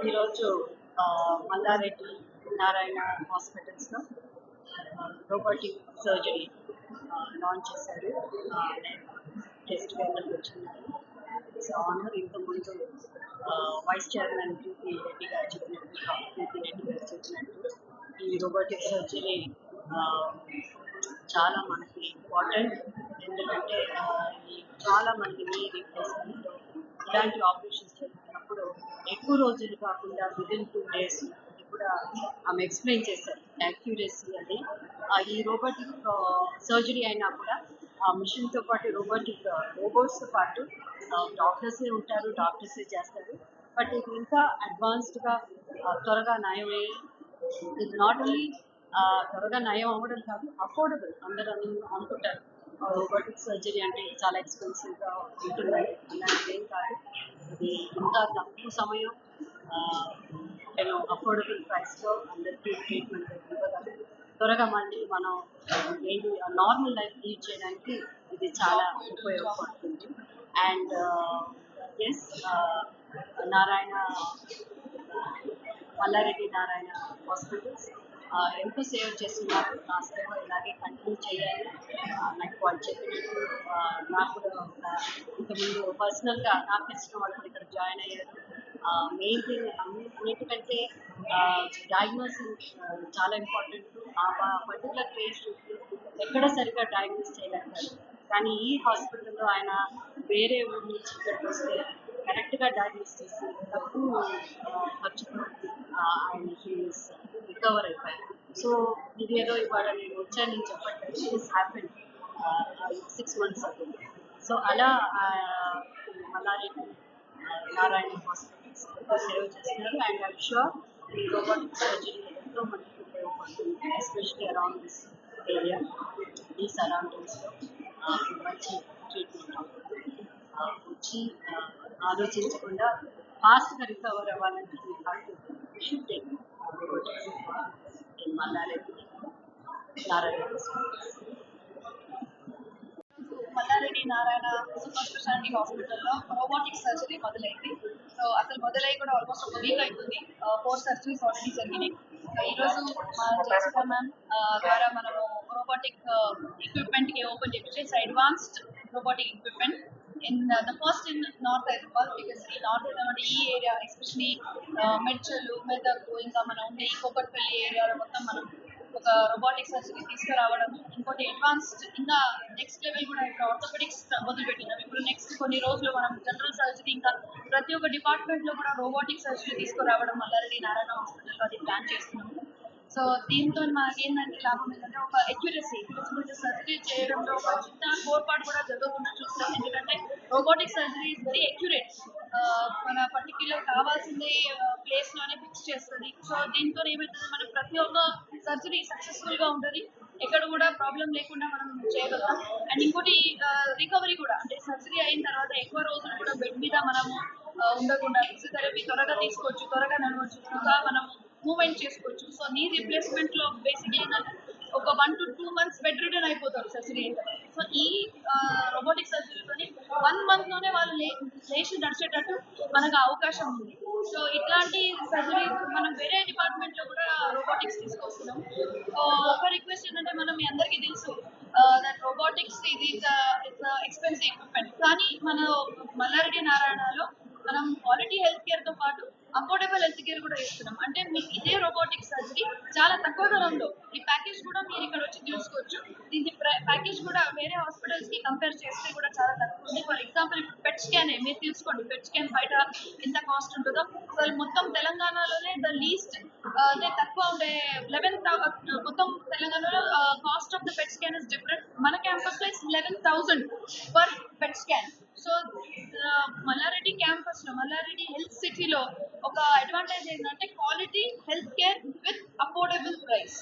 ఈరోజు మల్లారెడ్డి నారాయణ హాస్పిటల్స్లో robotic surgery launch చేశారు. టెస్ట్ పేపర్కి వచ్చినారు సో ఆనర్ ఇంతకుముందు vice chairman P P Reddy garu చెప్పినట్టు పీపీ రెడ్డి గారు చెప్పినట్టు ఈ రోబోటిక్ సర్జరీ చాలా మనకి ఇంపార్టెంట్ ఎందుకంటే ఈ చాలా మంది నీ రీప్లేస్మెంట్ ఇలాంటి ఆపరేషన్స్ జరుగుతున్నప్పుడు ఎక్కువ రోజులు కాకుండా విదిన్ టూ డేస్ కూడా ఆమె ఎక్స్ప్లెయిన్ చేశారు. యాక్యురసీ అది ఈ రోబోటిక్ సర్జరీ అయినా కూడా ఆ మిషన్తో పాటు రోబోటిక్ రోబోట్స్తో పాటు డాక్టర్సే ఉంటారు డాక్టర్సే చేస్తారు. బట్ ఇది ఇంకా అడ్వాన్స్డ్గా త్వరగా నయమై ఇది నాట్ ఓన్లీ త్వరగా నయం అవ్వడం కాదు అఫోర్డబుల్ అందరూ అనుకుంటారు. రోబోటిక్ సర్జరీ అంటే చాలా ఎక్స్పెన్సివ్గా ఉంటుంది అలాంటిది ఏం కాదు. ఇది ఇంకా తక్కువ సమయం నేను అఫోర్డబుల్ ప్రైస్లో అందరికీ ట్రీట్మెంట్ త్వరగా మళ్ళీ మనం ఏంటి నార్మల్ లైఫ్ లీడ్ చేయడానికి ఇది చాలా ఉపయోగపడుతుంది. And S Narayana Malla Reddy Narayana hospitals ఎంతో సేవ చేస్తున్నారు. నా సేవ ఇలాగే కంటిన్యూ చేయాలి. నాకు వాళ్ళు చెప్పినట్టు నాకు ఇంతకుముందు పర్సనల్గా నాకు తెలిసిన వాళ్ళు ఇక్కడ జాయిన్ అయ్యారు. మెయిన్ థింగ్ అన్నిటికంటే డయాగ్నోసిస్ చాలా ఇంపార్టెంట్ ఆ పర్టికులర్ పేషెంట్ ఎక్కడ సరిగ్గా డయాగ్నోస్ చేయలేకపోయారు కానీ ఈ హాస్పిటల్లో ఆయన వేరే ఊరి నుంచి ఇక్కడికి వస్తే కరెక్ట్గా డయాగ్నోస్ చేసి తక్కువ ఖర్చుతో ఆయన హీల్స్ రికవర్ అయిపోయాను సో ఇది ఏదో ఇవాళ నేను వచ్చాను నేను చెప్పట్లేదు దిస్ హ్యాపెన్ సిక్స్ మంత్స్ అవుతుంది సో అలా ఆ, నారాయణ హాస్పిటల్స్ సేవ చేస్తున్నారు. అండ్ ఐమ్ షూర్ ఈ రోబోటిక్ సర్జరీ ఎంతో మందికి ఉపయోగపడుతుంది ఎస్పెషలీ అరౌండ్ దిస్ ఏరియా ఈ సరౌండింగ్స్లో మంచి ట్రీట్మెంట్ అవుతుంది. వచ్చి ఆలోచించకుండా ఫాస్ట్గా రికవర్ అవ్వాలంటే should take Malla Reddy Narayana Malla Reddy Narayana super speciality హాస్పిటల్లో రోబోటిక్ సర్జరీ మొదలైంది. సో అసలు మొదలై కూడా ఆల్మోస్ట్ ఒక వీక్ అవుతుంది ఫోర్ సర్జరీస్ ఆల్రెడీ జరిగినాయి. ఈరోజు మా జయసుధ మ్యామ్ ద్వారా మనము రోబోటిక్ ఎక్విప్మెంట్కి ఓపెన్ చేసి advanced robotic equipment in the first in north Hyderabad because ఈ నార్త్ హైదరాబాద్ ఈ ఏరియా ఎస్పెషలీ మెడ్చల్ మెదక్ ఇంకా మనం ఉండే ఈ కోకట్పల్లి ఏరియాలో మొత్తం మనం ఒక రోబోటిక్ సర్జరీ తీసుకురావడం ఇంకోటి అడ్వాన్స్డ్ ఇంకా నెక్స్ట్ లెవెల్ కూడా ఇప్పుడు ఆర్థోపెడిక్స్ మొదలుపెట్టినాం. ఇప్పుడు నెక్స్ట్ కొన్ని రోజులు మనం జనరల్ సర్జరీ ఇంకా ప్రతి ఒక్క డిపార్ట్మెంట్లో కూడా రోబోటిక్ సర్జరీ తీసుకురావడం మల్లారెడ్డి నారాయణ హాస్పిటల్లో అది ప్లాన్ చేస్తున్నాము. సో దీంతో మనకి ఏంటంటే లాభం ఏంటంటే ఒక అక్యురసీ ఇప్పుడు సర్జరీ చేయడంలో ఒక చిన్న కోర్పాటు కూడా జరగకుండా చూస్తాం ఎందుకంటే robotic surgery is very accurate మన పర్టిక్యులర్ కావాల్సింది ప్లేస్లోనే ఫిక్స్ చేస్తుంది. సో దీంతో ఏమవుతుంది మనకి ప్రతి ఒక్క సర్జరీ సక్సెస్ఫుల్గా ఉంటుంది. ఎక్కడ కూడా ప్రాబ్లం లేకుండా మనం చేయగలం. అండ్ ఇంకోటి రికవరీ కూడా. అంటే సర్జరీ అయిన తర్వాత ఎక్కువ రోజులు కూడా బెడ్ మీద మనము ఉండకుండా ఫిజియోథెరపీ త్వరగా తీసుకోవచ్చు త్వరగా నడవచ్చు. త్వరగా మనం మూవ్మెంట్ చేసుకోవచ్చు. సో నీ రిప్లేస్మెంట్లో బేసిక్ ఒక one to two months bed return అయిపోతారు సర్జరీ సో ఈ రోబోటిక్ సర్జరీతోని వన్ మంత్లోనే వాళ్ళు లే లేచి నడిచేటట్టు మనకు అవకాశం ఉంది. సో ఇట్లాంటి సర్జరీ మనం వేరే డిపార్ట్మెంట్లో కూడా రోబోటిక్స్ తీసుకొస్తున్నాం. సో ఒక రిక్వెస్ట్ ఏంటంటే మనం మీ అందరికీ తెలుసు దట్ రోబోటిక్స్ ఇది ఇట్స్ ఎక్స్పెన్సివ్ ఎక్విప్మెంట్ కానీ మన మల్లారెడ్డి నారాయణలో మనం క్వాలిటీ హెల్త్ కేర్తో పాటు అఫోర్డబుల్ హెల్త్ కేర్ కూడా ఇస్తున్నాం అంటే మీకు ఇదే రోబోటిక్ సర్జరీ చాలా తక్కువ ధరంలో ఈ ప్యాకేజ్ కూడా మీరు ఇక్కడ వచ్చి తీసుకోవచ్చు దీని ప్యాకేజ్ కూడా వేరే హాస్పిటల్స్కి కంపేర్ చేస్తే కూడా చాలా తక్కువ ఉంది. ఫర్ ఎగ్జాంపుల్ ఇప్పుడు పెట్ స్కాన్ మీరు తీసుకోండి. పెట్ స్కాన్ బయట ఎంత కాస్ట్ ఉంటుందో. అసలు మొత్తం తెలంగాణలోనే ద లీస్ట్ అదే తక్కువ ఉండే లెవెన్ మొత్తం తెలంగాణలో cost of the PET scan is different మన క్యాంపస్లో is eleven thousand per PET scan so Malla Reddy క్యాంపస్లో మల్లారెడ్డి హెల్త్ సిటీలో ఒక అడ్వాంటేజ్ ఏంటంటే quality health care with affordable price